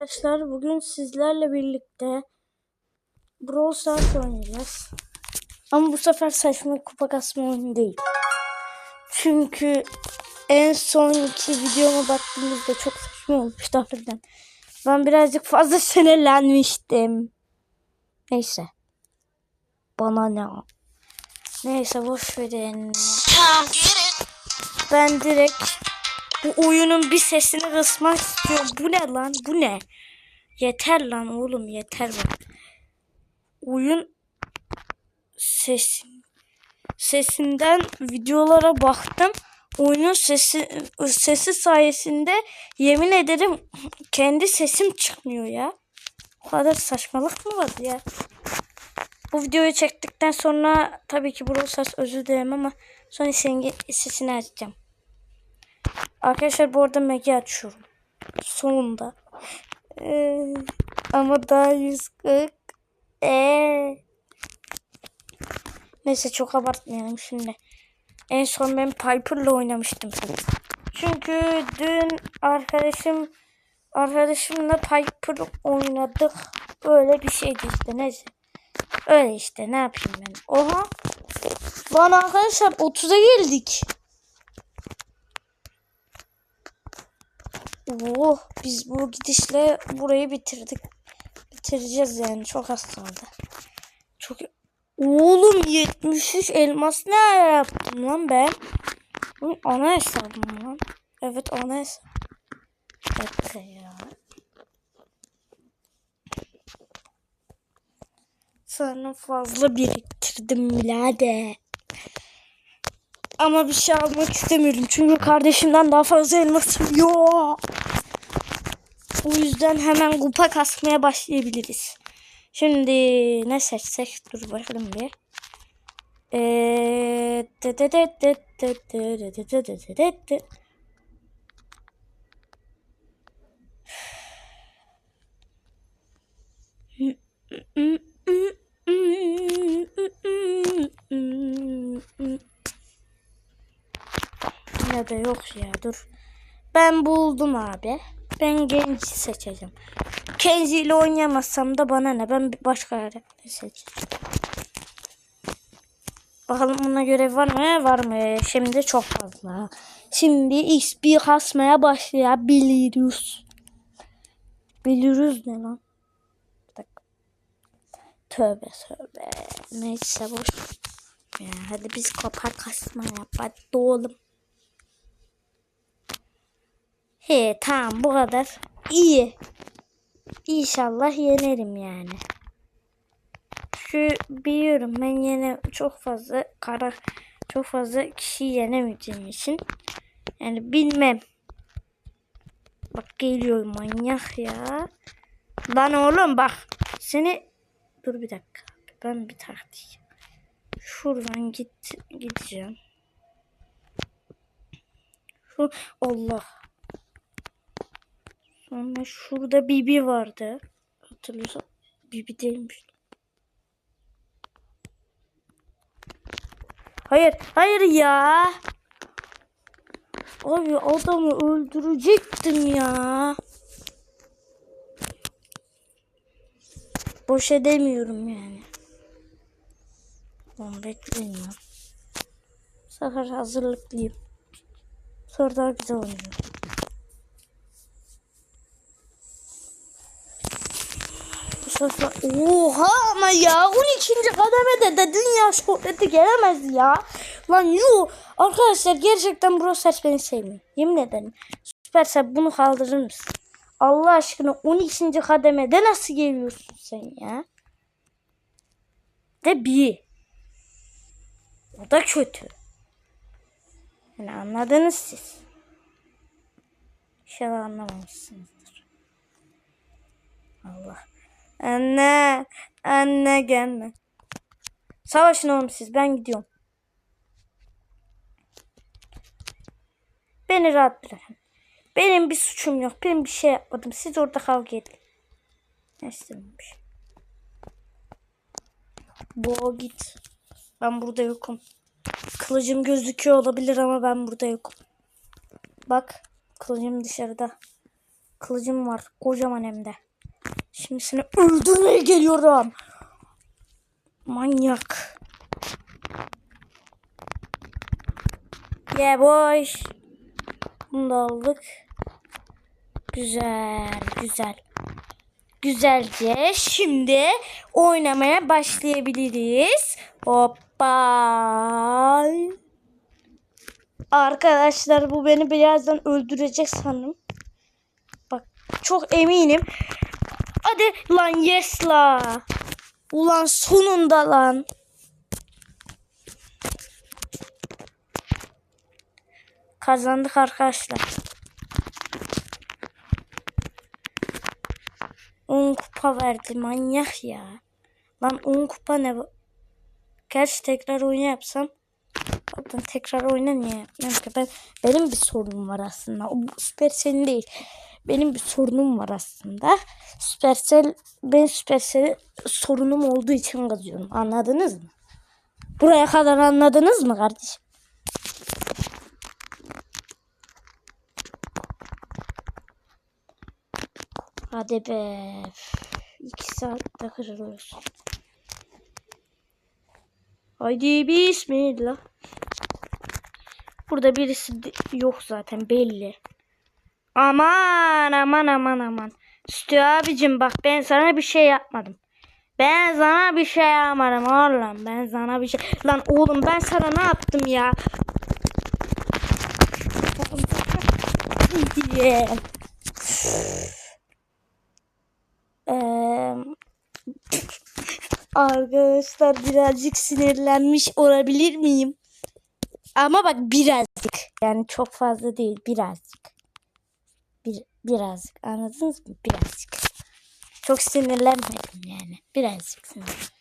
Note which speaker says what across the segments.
Speaker 1: Arkadaşlar bugün sizlerle birlikte Brawl Stars oynayacağız. Ama bu sefer saçma kupa kasma oyunu değil. Çünkü en sonki videoma baktığımızda çok saçma olmuştu harbiden. Ben birazcık fazla sinirlenmiştim. Neyse. Bana ne? Neyse boş verin. Ben direkt bu oyunun bir sesini kısmak istiyorum. Bu ne lan? Bu ne? Yeter lan oğlum yeter bak. Oyun ses sesinden videolara baktım. Oyunun sesi sesi sayesinde yemin ederim kendi sesim çıkmıyor ya. O kadar saçmalık mı var ya? Bu videoyu çektikten sonra tabii ki Brawl Stars özür dilerim ama sonra senin sesini açacağım. Arkadaşlar bu arada Meg'i açıyorum. Sonunda. Ee, ama daha 140. Ee. Neyse çok abartmayalım şimdi. En son ben Piper'la oynamıştım. Çünkü dün arkadaşım arkadaşımla Piper oynadık. Öyle bir şeydi işte neyse. Öyle işte ne yapayım ben. Oha. Lan arkadaşlar 30'a geldik. Oh, biz bu gidişle burayı bitirdik. Bitireceğiz yani çok az kaldı. Çok Oğlum 73 elmas ne yaptım lan ben? Bu ana hesabım lan. Evet ana. Bir dakika ya. Sana fazla biriktirdim birader. Ama bir şey almak istemiyorum. Çünkü kardeşimden daha fazla elmasım yok. Bu yüzden hemen kupa kasmaya başlayabiliriz. Şimdi ne seçsek? Dur bakalım bir. Ee... Ya da yok ya dur. Ben buldum abi. Ben genç seçeceğim. Kenzi ile oynayamazsam da bana ne? Ben başka yerde seçeceğim. Bakalım buna görev var mı? Var mı? Şimdi çok fazla. Şimdi XP kasmaya başlayabiliyoruz. Biliyoruz ne lan? Tövbe tövbe. Neyse boş. Ya, hadi biz kopar kasma yap. Hadi oğlum. He tamam bu kadar. İyi. İnşallah yenerim yani. Şu biliyorum ben yine çok fazla kara çok fazla kişi yenemeyeceğim için. Yani bilmem. Bak geliyor manyak ya. Lan oğlum bak seni dur bir dakika. Ben bir taktik. Şuradan git gideceğim. Şu Allah. Sonra şurada Bibi vardı. Hatırlıyorsan Bibi değilmiş. Hayır, hayır ya. Abi adamı öldürecektim ya. Boş edemiyorum yani. Onu bekleyin ya. Bu sefer hazırlıklıyım. Sonra daha güzel oynuyorum. Oha ama ya 12. kademede de dünya şöhreti gelemez ya. Lan yu arkadaşlar gerçekten Brawl Stars beni sevmiyor. Yemin ederim. Süpersel bunu kaldırır mısın? Allah aşkına 12. kademede nasıl geliyorsun sen ya? De bir. O da kötü. Yani anladınız siz. İnşallah anlamamışsınızdır. Allah. Anne. Anne gelme. Savaşın oğlum siz. Ben gidiyorum. Beni rahat bırakın. Benim bir suçum yok. Ben bir şey yapmadım. Siz orada kavga edin. Ne istememiş. Boğa git. Ben burada yokum. Kılıcım gözüküyor olabilir ama ben burada yokum. Bak. Kılıcım dışarıda. Kılıcım var. Kocaman hem de. Şimdi seni öldürmeye geliyorum. Manyak. Yeah boy. Bunu da aldık. Güzel, güzel. Güzelce şimdi oynamaya başlayabiliriz. Hoppa. Arkadaşlar bu beni birazdan öldürecek sanırım. Bak çok eminim. Hadi lan yes la. Ulan sonunda lan. Kazandık arkadaşlar. 10 kupa verdi manyak ya. Lan 10 kupa ne bu? Gerçi tekrar oyna yapsam. Pardon tekrar oyna niye? Ben, benim bir sorunum var aslında. O bu Supercell'in değil. Benim bir sorunum var aslında. Supercell, ben Supercell sorunum olduğu için kazıyorum. Anladınız mı? Buraya kadar anladınız mı kardeşim? Hadi be. İki saatte kırılıyoruz. Haydi bismillah. Burada birisi yok zaten belli. Aman aman aman aman. Stü abicim bak ben sana bir şey yapmadım. Ben sana bir şey yapmadım oğlum. Ben sana bir şey... Lan oğlum ben sana ne yaptım ya? Eee, Arkadaşlar birazcık sinirlenmiş olabilir miyim? Ama bak birazcık. Yani çok fazla değil birazcık. Bir, birazcık anladınız mı? Birazcık. Çok sinirlenmedim yani. Birazcık sinir.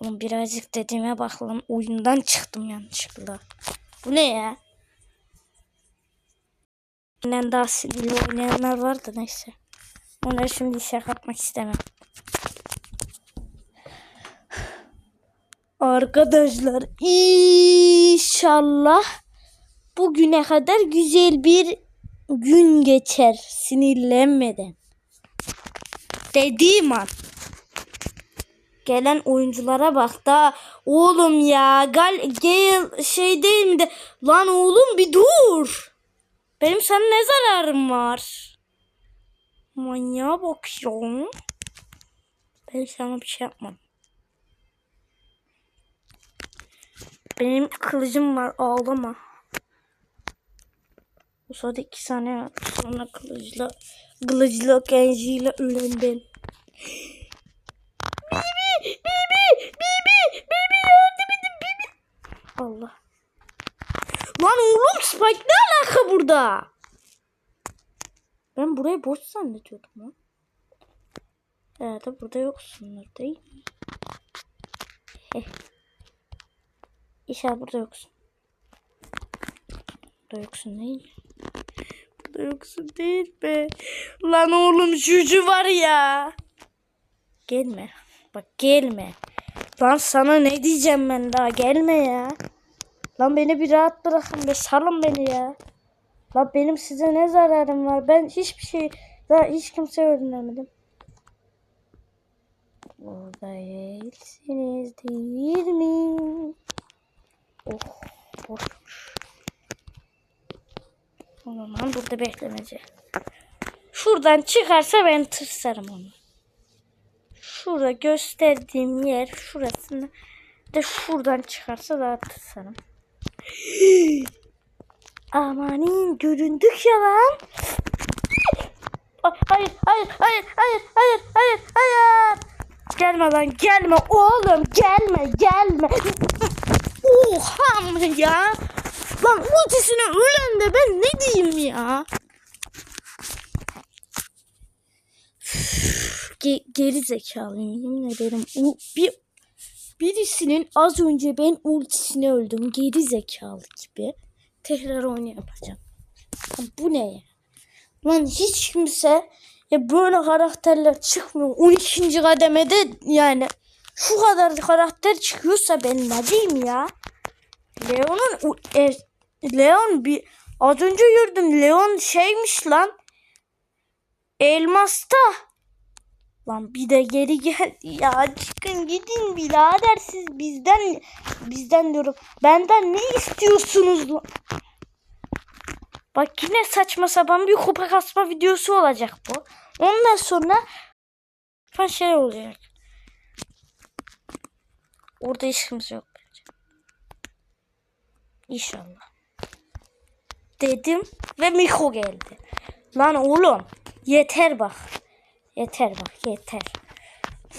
Speaker 1: Oğlum birazcık dediğime bak lan oyundan çıktım yanlışlıkla. Bu ne ya? Benden daha sinirli oynayanlar var da neyse. Onları şimdi işe katmak istemem. Arkadaşlar inşallah bugüne kadar güzel bir gün geçer sinirlenmeden. Dediğim an. Gelen oyunculara bak da oğlum ya gal gel şey değil mi de lan oğlum bir dur. Benim sana ne zararım var? Manyağa bakıyorum. Ben sana bir şey yapmadım. Benim kılıcım var ağlama. Bu sırada iki saniye sonra kılıçla kılıçla genjiyle ölen ben. Bibi! Bibi! Bibi! Bibi yardım edin Bibi! Allah. Lan oğlum Spike ne alaka burada? Ben burayı boş zannediyordum lan. Herhalde burada yoksunlar değil mi? Heh. İnşallah burada yoksun. Burada yoksun değil mi? Burada yoksun değil be. Lan oğlum Juju var ya. Gelme. Bak gelme. Lan sana ne diyeceğim ben daha gelme ya. Lan beni bir rahat bırakın be salın beni ya. Lan benim size ne zararım var? Ben hiçbir şey daha hiç kimse öğrenemedim. Burada değilsiniz değil mi? Oh, boşmuş. O zaman burada beklemece. Şuradan çıkarsa ben tırsarım onu. Şurada gösterdiğim yer şurasını de şuradan çıkarsa daha tırsarım. Amanin göründük ya lan. Ay, Hayır, hayır, hayır, hayır, hayır, hayır, hayır. Gelme lan, gelme oğlum, gelme, gelme. Oha ya? Lan ultisine ölen de ben ne diyeyim ya? Ge geri zekalıyım yemin ederim. U bir birisinin az önce ben ultisine öldüm geri zekalı gibi. Tekrar oyunu yapacağım. Bu ne ya? Lan hiç kimse ya böyle karakterler çıkmıyor. 12. kademede yani şu kadar karakter çıkıyorsa ben ne diyeyim ya? Leon'un u- e, Leon bir az önce gördüm Leon şeymiş lan. Elmasta. Lan bir de geri gel. Ya çıkın gidin birader siz bizden bizden diyorum. Benden ne istiyorsunuz lan? Bak yine saçma sapan bir kupa kasma videosu olacak bu. Ondan sonra falan şey olacak. Orada kimse yok bence. İnşallah. Dedim ve Miko geldi. Lan oğlum yeter bak. Yeter bak yeter.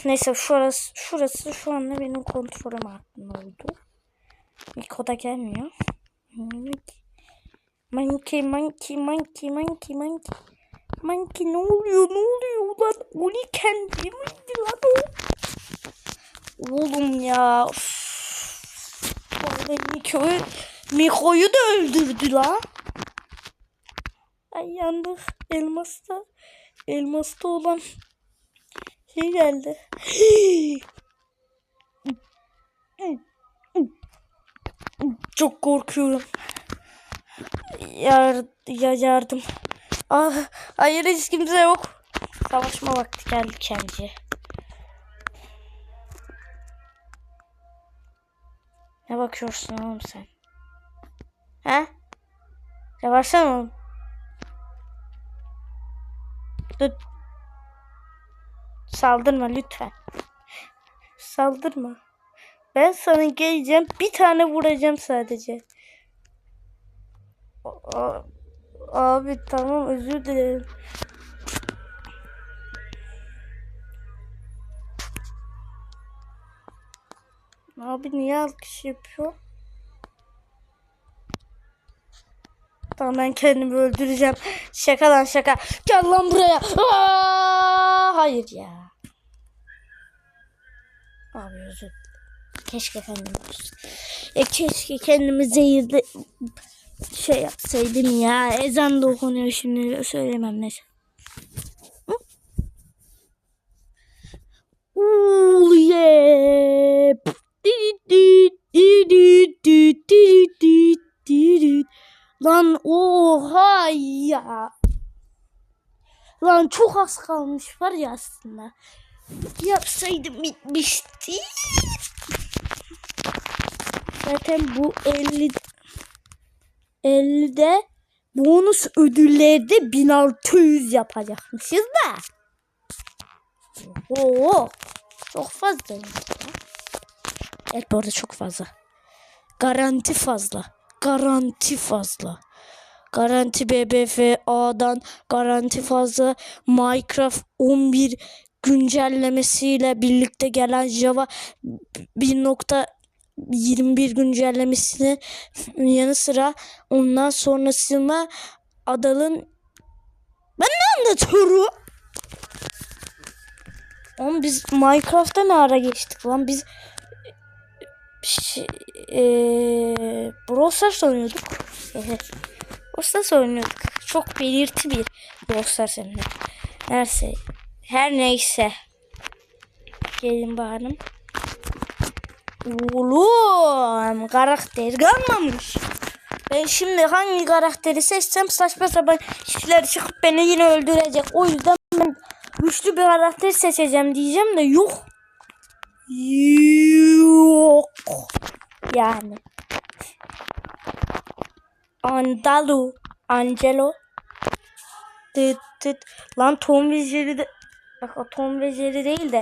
Speaker 1: Neyse şurası, şurası şu anda benim kontrolüm altında oldu. Miko da gelmiyor. Monkey, monkey, monkey, monkey, monkey. Monkey ne oluyor, ne oluyor lan? Oli kendi miydi lan o? Oğlum ya. Vallahi Miko'yu, Miko'yu da öldürdü la. Ay yandık. Elmasta. Elmasta olan şey geldi. Çok korkuyorum. Yar, ya yardım. Ah, hayır hiç kimse yok. Savaşma vakti geldi kendi. Ne bakıyorsun oğlum sen? He? Yavaşsana oğlum. Dur. Saldırma lütfen. Saldırma. Ben sana geleceğim. Bir tane vuracağım sadece. A- Abi tamam özür dilerim. Abi niye alkış yapıyor? Tamam ben kendimi öldüreceğim. Şaka lan şaka. Gel lan buraya. Aa, hayır ya. Abi özür Keşke kendimi e, keşke kendimi zehirli şey yapsaydım ya. Ezan da okunuyor şimdi söylemem neyse. Ya. Lan çok az kalmış var ya aslında. Yapsaydım bitmişti. Zaten bu 50 50'de bonus ödüllerde 1600 yapacakmışız da. Oo, çok fazla. Evet bu arada çok fazla. Garanti fazla. Garanti fazla. Garanti BBFA'dan garanti fazla. Minecraft 11 güncellemesiyle birlikte gelen Java 1.21 güncellemesinin yanı sıra ondan sonrasında Adal'ın ben ne anlatıyorum? Oğlum biz Minecraft'ta ne ara geçtik lan biz şey, ee, Brawl Stars. Brawl oynuyorduk. Çok belirti bir Brawl Stars hem. Neyse. Her neyse. Gelin bakalım. Oğlum karakter kalmamış. Ben şimdi hangi karakteri seçsem saçma sapan kişiler çıkıp beni yine öldürecek. O yüzden ben güçlü bir karakter seçeceğim diyeceğim de yok. Yok. Yani. Andalu. Angelo. Tıt tıt. Lan Tom ve Jerry de... Bak o Tom ve Jerry değil de.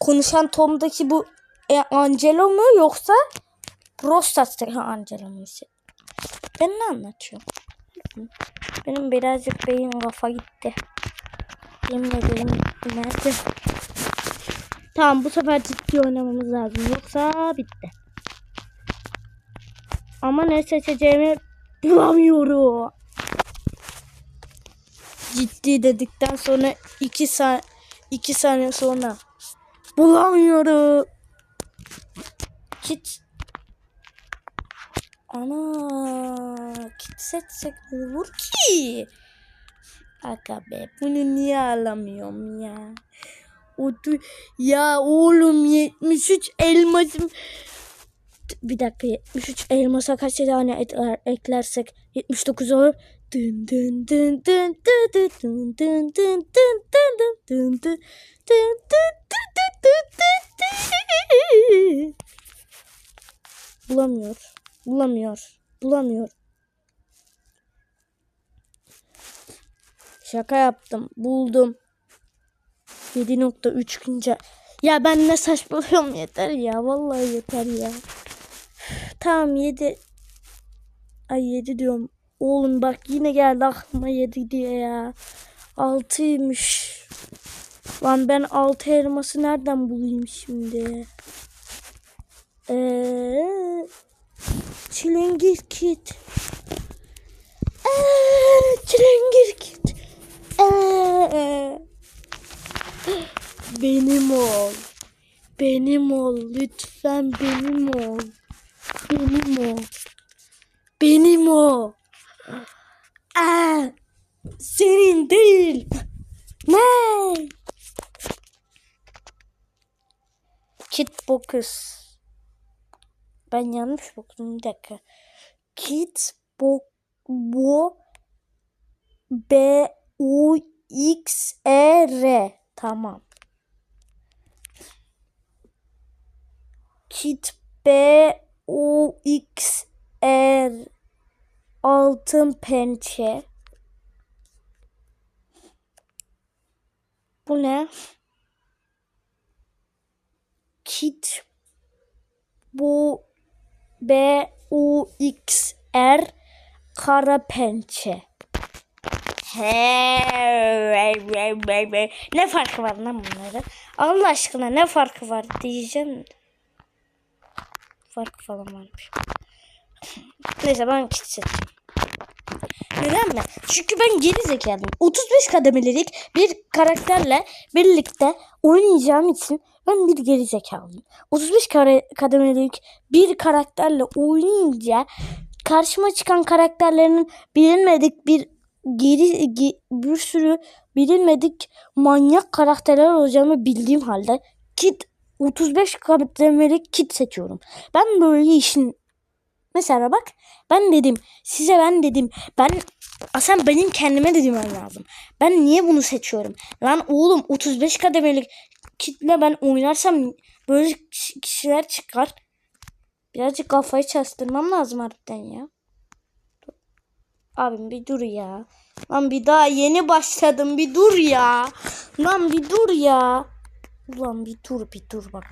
Speaker 1: Konuşan Tom'daki bu e, Angelo mu yoksa Prostat'taki Angelo mu? Ben ne anlatıyorum? Benim birazcık beyin kafa gitti. Yemin ederim nerede? Tamam bu sefer ciddi oynamamız lazım. Yoksa bitti. Ama ne seçeceğimi bulamıyorum. Ciddi dedikten sonra 2 saniye 2 saniye sonra bulamıyorum. Kit Ana kit seçsek olur ki? Aga be bunu niye alamıyorum ya? Otur. Ya oğlum 73 elmasım. Bir dakika 73 elmasa kaç tane et- eklersek 79 olur. Dın dın dın dın dın dın dın dın dın dın dın dın dın. Bulamıyor. Bulamıyor. Bulamıyor. Şaka yaptım. Buldum. 7.3 güncel. Ya ben ne saçmalıyorum yeter ya. Vallahi yeter ya. Tamam 7. Ay 7 diyorum. Oğlum bak yine geldi aklıma 7 diye ya. 6'ymış. Lan ben 6 elması nereden bulayım şimdi? Eee Çilingir kit. Eee çilingir kit. Eee benim ol. Benim ol. Lütfen benim ol. Benim ol. Benim o. Aa, senin değil. Ne? Kit Bokus. Ben yanlış okudum bir dakika. Kit Bo Bo B U X E R. Tamam. Kit B U X E R. Altın pençe. Bu ne? Kit bu B U X R kara pençe. He, ne farkı var lan bunların? Allah aşkına ne farkı var diyeceğim. Farkı falan varmış. Neyse ben kit. Neden mi? Çünkü ben geri zekalıyım. 35 kademelik bir karakterle birlikte oynayacağım için ben bir geri zekalıyım. 35 kare, kademelik bir karakterle oynayınca karşıma çıkan karakterlerin bilinmedik bir geri ge- bir sürü bilinmedik manyak karakterler olacağını bildiğim halde kit 35 kademelik kit seçiyorum. Ben böyle işin Mesela bak ben dedim size ben dedim ben Aslında benim kendime de demem lazım. Ben niye bunu seçiyorum? Lan oğlum 35 kademelik kitle ben oynarsam böyle kişi- kişiler çıkar. Birazcık kafayı çalıştırmam lazım harbiden ya. Abim bir dur ya. Lan bir daha yeni başladım bir dur ya. Lan bir dur ya. Ulan bir dur bir dur bak.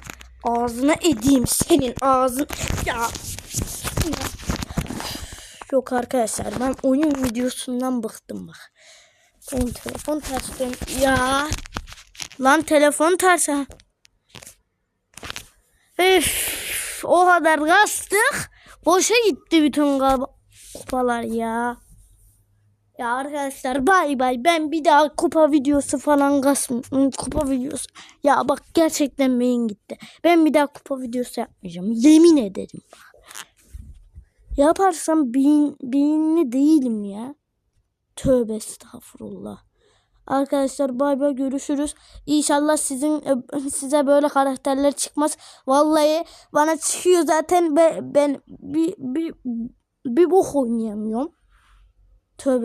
Speaker 1: Ağzına edeyim senin ağzın. Ya. Yok arkadaşlar ben oyun videosundan bıktım bak. Oğlum telefon ters. Ya. Lan telefon ters ha. Üf, o kadar kastık. Boşa gitti bütün kupalar ya. Ya arkadaşlar bay bay ben bir daha kupa videosu falan kasm kupa videosu. Ya bak gerçekten beyin gitti. Ben bir daha kupa videosu yapmayacağım. Yemin ederim. Yaparsam beyin, beyinli değilim ya. Tövbe estağfurullah. Arkadaşlar bay bay görüşürüz. İnşallah sizin size böyle karakterler çıkmaz. Vallahi bana çıkıyor zaten ben, ben bir, bir, bir bok oynayamıyorum. Tövbe